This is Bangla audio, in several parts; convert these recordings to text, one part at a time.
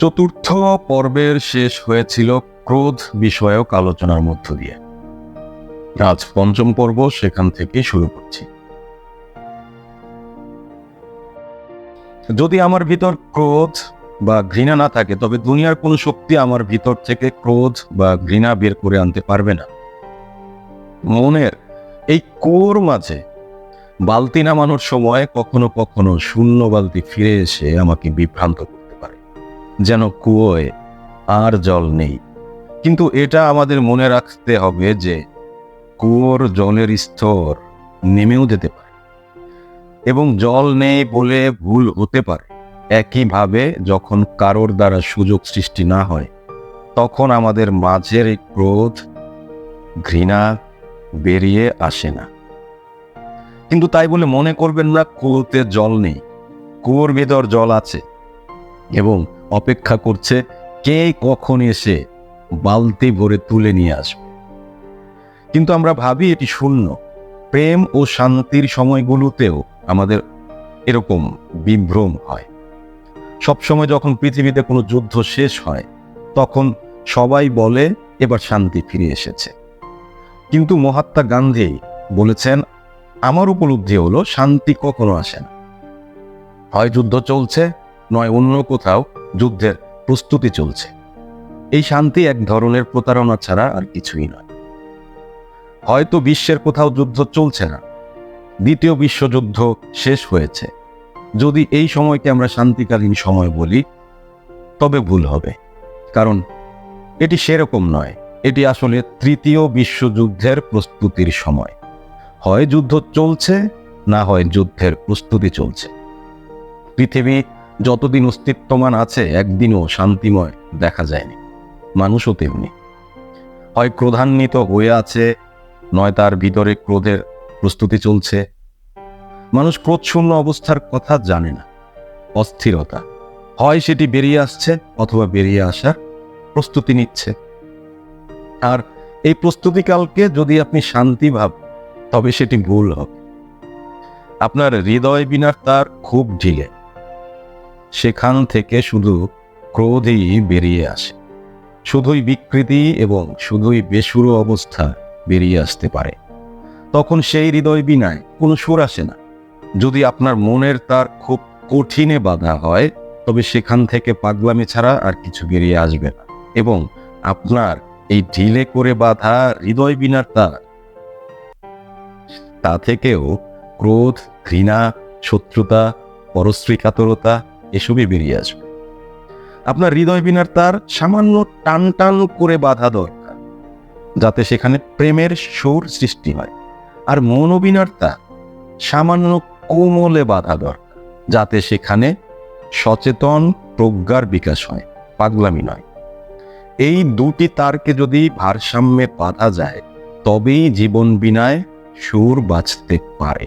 চতুর্থ পর্বের শেষ হয়েছিল ক্রোধ বিষয়ক আলোচনার মধ্য দিয়ে। আজ পঞ্চম পর্ব সেখান থেকে শুরু করছি। যদি আমার ভিতর ক্রোধ বা ঘৃণা না থাকে, তবে দুনিয়ার কোনো শক্তি আমার ভিতর থেকে ক্রোধ বা ঘৃণা বের করে আনতে পারবে না। মনের এই কোর মাঝে বালতি নামানোর সময় কখনো কখনো শূন্য বালতি ফিরে এসে আমাকে বিভ্রান্ত পারে যেন কুয়োয় আর জল নেই। কিন্তু এটা আমাদের মনে রাখতে হবে যে কুয়োর জলের স্তর নেমেও যেতে পারে এবং জল নেই বলে ভুল হতে পারে। একইভাবে যখন কারোর দ্বারা সুযোগ সৃষ্টি না হয়, তখন আমাদের মাঝের ক্রোধ, ঘৃণা বেরিয়ে আসে না। কিন্তু তাই বলে মনে করবেন না, কুয়োতে জল নেই। কুয়োর ভেতর জল আছে এবং অপেক্ষা করছে, কে কখন এসে বালতি ভরে তুলে নিয়ে আসবে। কিন্তু আমরা ভাবি এটি শূন্য। প্রেম ও শান্তির সময়গুলোতেও আমাদের এরকম বিভ্রম হয়। সবসময় যখন পৃথিবীতে কোনো যুদ্ধ শেষ হয়, তখন সবাই বলে, এবার শান্তি ফিরে এসেছে। কিন্তু মহাত্মা গান্ধী বলেছেন, আমার উপলব্ধি হলো, শান্তি কখনো আসে না। হয় যুদ্ধ চলছে, নয় অন্য কোথাও যুদ্ধের প্রস্তুতি চলছে। এই শান্তি এক ধরনের প্রতারণা ছাড়া আর কিছুই নয়। হয়তো বিশ্বের কোথাও যুদ্ধ চলছে না। দ্বিতীয় বিশ্বযুদ্ধ শেষ হয়েছে। যদি এই সময়কে আমরা শান্তিকালীন সময় বলি, তবে ভুল হবে। কারণ এটি সেরকম নয়। এটি আসলে তৃতীয় বিশ্বযুদ্ধের প্রস্তুতির সময়। হয় যুদ্ধ চলছে, না হয় যুদ্ধের প্রস্তুতি চলছে। পৃথিবী যতদিন অস্তিত্বমান আছে, একদিনও শান্তিময় দেখা যায়নি। মানুষও তেমনি। হয় ক্রোধান্বিত হয়ে আছে, নয় তার ভিতরে ক্রোধের প্রস্তুতি চলছে। মানুষ ক্রোধশূন্য অবস্থার কথা জানে না। অস্থিরতা। হয় সেটি বেরিয়ে আসছে অথবা বেরিয়ে আসার প্রস্তুতি নিচ্ছে। আর এই প্রস্তুতিকালকে যদি আপনি শান্তি ভাব, তবে সেটি ভুল হবে। আপনার হৃদয় বিনার তার খুব ঢিলে। সেখান থেকে শুধু ক্রোধই বেরিয়ে আসে। শুধুই বিকৃতি এবং শুধুই বেসুরো অবস্থা বেরিয়ে আসতে পারে। তখন সেই হৃদয় বিনায় কোনো সুর আসে না। যদি আপনার মনের তার খুব কঠিনে বাধা হয়, তবে সেখান থেকে পাগলামি ছাড়া আর কিছু বেরিয়ে আসবে না এবং আপনার এই ঢিলে করে বাঁধা হৃদয় বিনার তার। তা থেকেও ক্রোধ, ঘৃণা, শত্রুতা, পরশ্রীকাতরতা এসবই বেরিয়ে আসবে। আপনার হৃদয় বিনার তার সামান্য টান টান করে বাধা দরকার, যাতে সেখানে প্রেমের সুর সৃষ্টি হয়। আর মনোবিনার তার, সামান্য কোমলে বাধা দরকার, যাতে সেখানে সচেতন প্রজ্ঞার বিকাশ হয়, পাগলামি নয়। এই দুটি তারকে যদি ভারসাম্যে বাঁধা যায়, তবেই জীবন বিনায় সুর বাঁচতে পারে।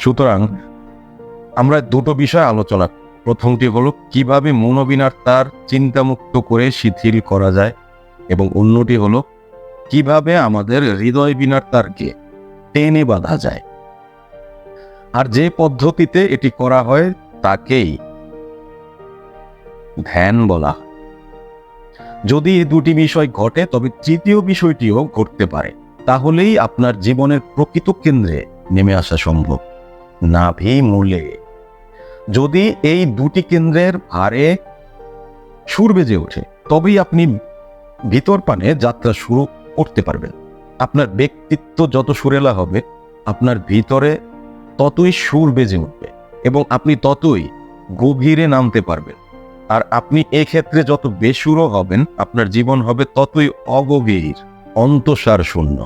সুতরাং আমরা দুটো বিষয় আলোচনা। প্রথমটি হলো, কীভাবে মনোবিনার তার চিন্তামুক্ত করে শিথিল করা যায়? এবং অন্যটি হলো, কীভাবে আমাদের হৃদয় বিনার তারকে টেনে বাঁধা যায়? আর যে পদ্ধতিতে এটি করা হয়, তাকেই ধ্যান বলা যদি এই দুটি বিষয় ঘটে, তবে তৃতীয় বিষয়টিও ঘটতে পারে। তাহলেই আপনার জীবনের প্রকৃত কেন্দ্রে নেমে আসা সম্ভব। নাভি মূলে যদি এই দুটি কেন্দ্রের ভারে সুর বেজে ওঠে, তবেই আপনি ভিতর পানে যাত্রা শুরু করতে পারবেন। আপনার ব্যক্তিত্ব যত সুরেলা হবে, আপনার ভিতরে ততই সুর বেজে উঠবে এবং আপনি ততই গভীরে নামতে পারবেন। আর আপনি এক্ষেত্রে যত বেসুরও হবেন, আপনার জীবন হবে ততই অগভীর, অন্তসার শূন্য।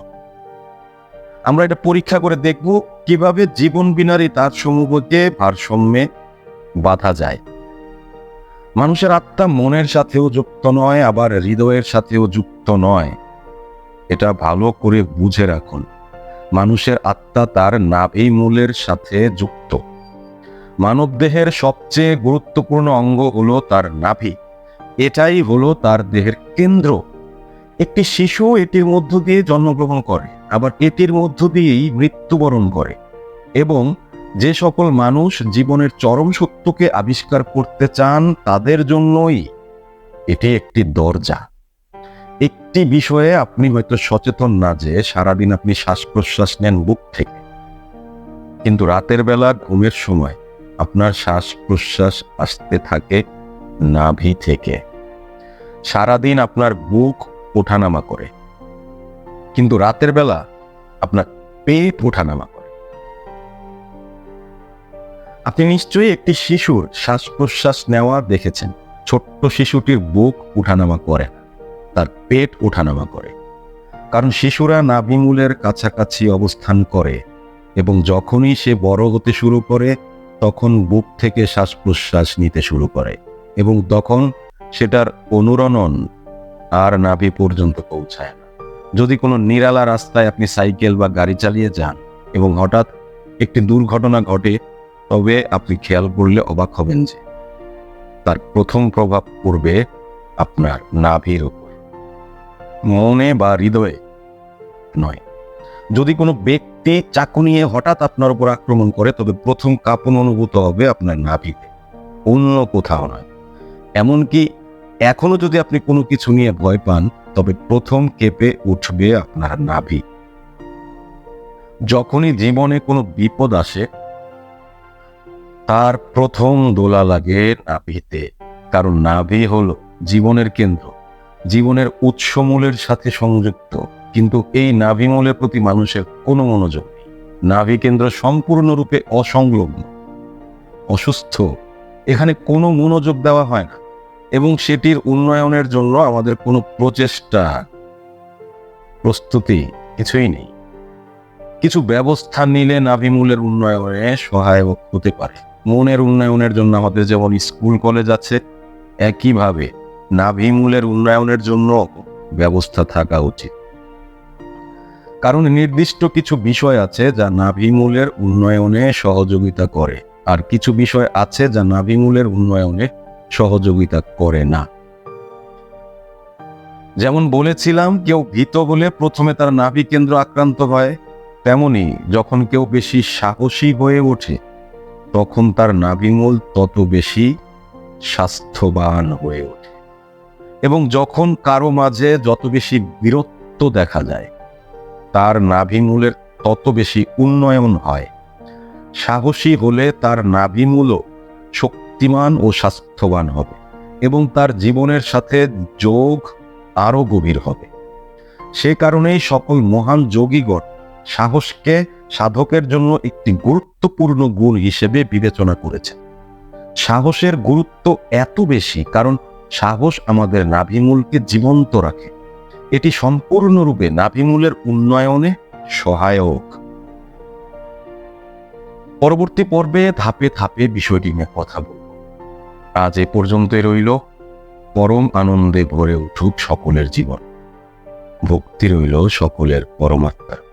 আমরা এটা পরীক্ষা করে দেখব কীভাবে জীবন বিনারী তার সমূহকে ভারসাম্যে বাধা যায়। মানুষের আত্মা মনের সাথেও যুক্ত নয়, আবার হৃদয়ের সাথেও যুক্ত নয়। এটা ভালো করে বুঝে রাখুন। মানুষের আত্মা তার নাভি মূলের সাথে যুক্ত। মানবদেহের সবচেয়ে গুরুত্বপূর্ণ অঙ্গ হলো তার নাভি। এটাই হলো তার দেহের কেন্দ্র। একটি শিশু এটির মধ্য দিয়ে জন্মগ্রহণ করে, আবার এটির মধ্য দিয়েই মৃত্যুবরণ করে এবং যে সকল মানুষ জীবনের চরম সত্যকে আবিষ্কার করতে চান, তাদের জন্যই এটি একটি দরজা। একটি বিষয়ে আপনি হয়তো সচেতন না যে সারাদিন আপনি শ্বাস প্রশ্বাস নেন বুক থেকে। কিন্তু রাতের বেলা ঘুমের সময় আপনার শ্বাস প্রশ্বাস আসতে থাকে নাভি থেকে। সারাদিন আপনার বুক ওঠানামা করে। কিন্তু রাতের বেলা আপনার পেট ওঠানামা আপনি নিশ্চয়ই একটি শিশুর শ্বাস প্রশ্বাস নেওয়া দেখেছেন। ছোট্ট শিশুটির বুক উঠানামা করে না তার পেট ওঠানামা করে। কারণ শিশুরা নাভিমূলের কাছাকাছি অবস্থান করে এবং যখনই সে বড় হতে শুরু করে, তখন বুক থেকে শ্বাস প্রশ্বাস নিতে শুরু করে এবং তখন সেটার অনুরণন আর নাভি পর্যন্ত পৌঁছায় না। যদি কোনো নিরালা রাস্তায় আপনি সাইকেল বা গাড়ি চালিয়ে যান এবং হঠাৎ একটি দুর্ঘটনা ঘটে তবে আপনি খেয়াল করলে অবাক হবেন যে তার প্রথম প্রভাব পড়বে আপনার নাভির উপর। মনে বা হৃদয়ে নয়। যদি কোনো ব্যক্তি চাকু নিয়ে হঠাৎ আপনার উপর আক্রমণ করে, তবে প্রথম কাঁপন অনুভূত হবে আপনার নাভিতে। অন্য কোথাও নয়। এমনকি এখনও যদি আপনি কোনো কিছু নিয়ে ভয় পান, তবে প্রথম কেঁপে উঠবে আপনার নাভি। যখনই জীবনে কোনো বিপদ আসে তার প্রথম দোলা লাগে নাভিতে, কারণ নাভি হল জীবনের কেন্দ্র। জীবনের উৎসমূলের সাথে সংযুক্ত, কিন্তু এই নাভিমূলের প্রতি মানুষের কোনো মনোযোগ নেই। নাভি কেন্দ্র সম্পূর্ণরূপে অসংলগ্ন, অসুস্থ, এখানে কোনো মনোযোগ দেওয়া হয় না, এবং সেটির উন্নয়নের জন্য আমাদের কোনো প্রচেষ্টা, প্রস্তুতি কিছুই নেই। কিছু ব্যবস্থা নিলে নাভিমূলের উন্নয়নে সহায়ক হতে পারে। মনের উন্নয়নের জন্য আমাদের যেমন স্কুল, কলেজ আছে, একইভাবে নাভিমূলের উন্নয়নের জন্য ব্যবস্থা থাকা উচিত। কারণ নির্দিষ্ট কিছু বিষয় আছে যা নাভিমূলের উন্নয়নে সহযোগিতা করে, আর কিছু বিষয় আছে যা নাভিমূলের উন্নয়নে সহযোগিতা করে না। যেমন বলেছিলাম, কেউ ভীত হলে প্রথমে তার নাভি কেন্দ্র আক্রান্ত হয়, তেমনি যখন কেউ বেশি সাহসী হয়ে ওঠে তখন তার নাভিমূল তত বেশি স্বাস্থ্যবান হয়ে ওঠে। এবং যখন কারও মাঝে যত বেশি বীরত্ব দেখা যায়, তার নাভিমূলের তত বেশি উন্নয়ন হয়। সাহসী হলে তার নাভিমূলও শক্তিমান ও স্বাস্থ্যবান হবে এবং তার জীবনের সাথে যোগ আরও গভীর হবে। সে কারণেই সকল মহান যোগীগণ সাহসকে সাধকের জন্য একটি গুরুত্বপূর্ণ গুণ হিসেবে বিবেচনা করেছেন। সাহসের গুরুত্ব এত বেশি কারণ সাহস আমাদের নাভিমূলকে জীবন্ত রাখে। এটি সম্পূর্ণরূপে নাভিমূলের উন্নয়নে সহায়ক। পরবর্তী পর্বে ধাপে ধাপে বিষয়টি নিয়ে কথা বলব। আজ এ পর্যন্তই রইল। পরম আনন্দে ভরে উঠুক সকলের জীবন। ভক্তি রইল সকলের পরমাত্মার।